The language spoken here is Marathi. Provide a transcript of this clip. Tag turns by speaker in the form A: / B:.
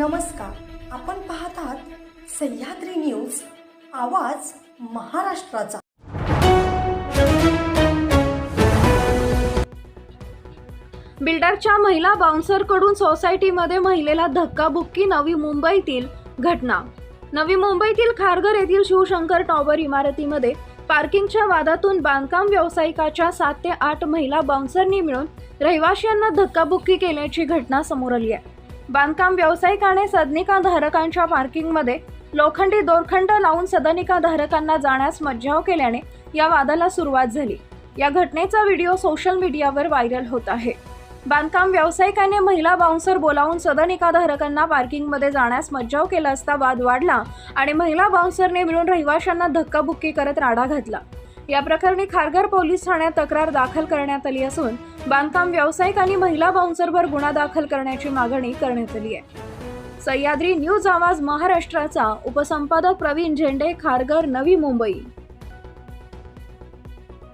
A: नमस्कार. आपण पाहत आहात सह्याद्री न्यूज आवाज महाराष्ट्राचा.
B: बिल्डरच्या महिला बाउन्सरकडून सोसायटीमध्ये महिलेला धक्काबुक्की नवी मुंबईतील घटना. नवी मुंबईतील खारघर येथील शिवशंकर टॉवर इमारतीमध्ये पार्किंगच्या वादातून बांधकाम व्यावसायिकाच्या सात ते आठ महिला बाउन्सरनी मिळून रहिवाशांना धक्काबुक्की केल्याची घटना समोर आली आहे. बांधकाम व्यावसायिकाने सदनिका धारकांच्या पार्किंगमध्ये लोखंडी दोरखंड लावून सदनिका धारकांना जाण्यास मज्जाव केल्याने या वादाला सुरुवात झाली. या घटनेचा व्हिडिओ सोशल मीडियावर व्हायरल होत आहे. बांधकाम व्यावसायिकाने महिला बाउन्सर बोलावून सदनिका धारकांना पार्किंगमध्ये जाण्यास मज्जाव केला असता वाद वाढला आणि महिला बाउन्सरने मिळून रहिवाशांना धक्काबुक्की करत राडा घातला. या प्रकरणी खारघर पोलीस ठाण्यात तक्रार दाखल करण्यात आली असून बांधकाम व्यावसायिक आणि महिला बाउन्सरवर गुन्हा दाखल करण्याची मागणी करण्यात आली आहे. सह्याद्री न्यूज आवाज महाराष्ट्राचा उपसंपादक प्रवीण झेंडे खारघर नवी मुंबई.